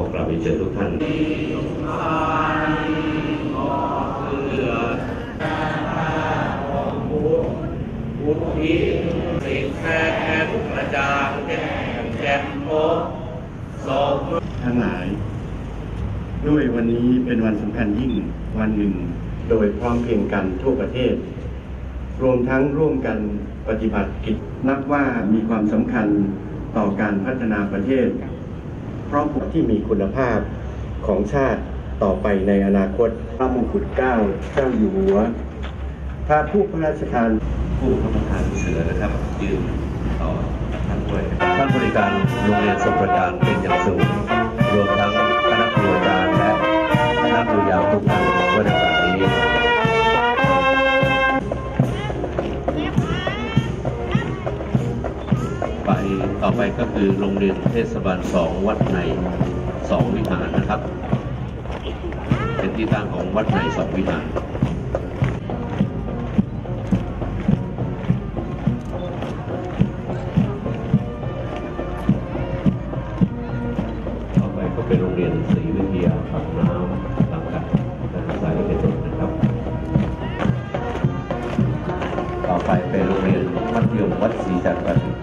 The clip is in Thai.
ขอกราบเรียนเชิญทุกท่านอุทิศสิ่งแทนกระจางแจ่มแจ่มโมสมทั้งหลาย ด้วยวันนี้เป็นวันสำคัญยิ่งวันหนึ่งโดยพร้อมเพรียงกันทั่วประเทศ รวมทั้งร่วมกันปฏิบัติกิจนับว่ามีความสำคัญต่อการพัฒนาประเทศ พราะผู้ที่มีคุณภาพของชาติต่อไปในอนาคตพระมงกุฎเกล้าเจ้าอยู่หัวพระผู้พระราชทานผู้พระประธานเสือนะครับยืนต่อท่านด้วยท่านบริการโรงเรียนสมประการเป็นอย่างสูง ต่อไปก็คือโรงเรียนเทศบาลสองวัดในสองวิหารนะครับ เป็นที่ตั้งของวัดในสองวิหารต่อไปก็เป็นโรงเรียนศรีวิทยาปากน้ำสังกัดนักศึกษาเอกชนนะครับ ต่อไปเป็นโรงเรียนมัธยมวัดศรีจันทร์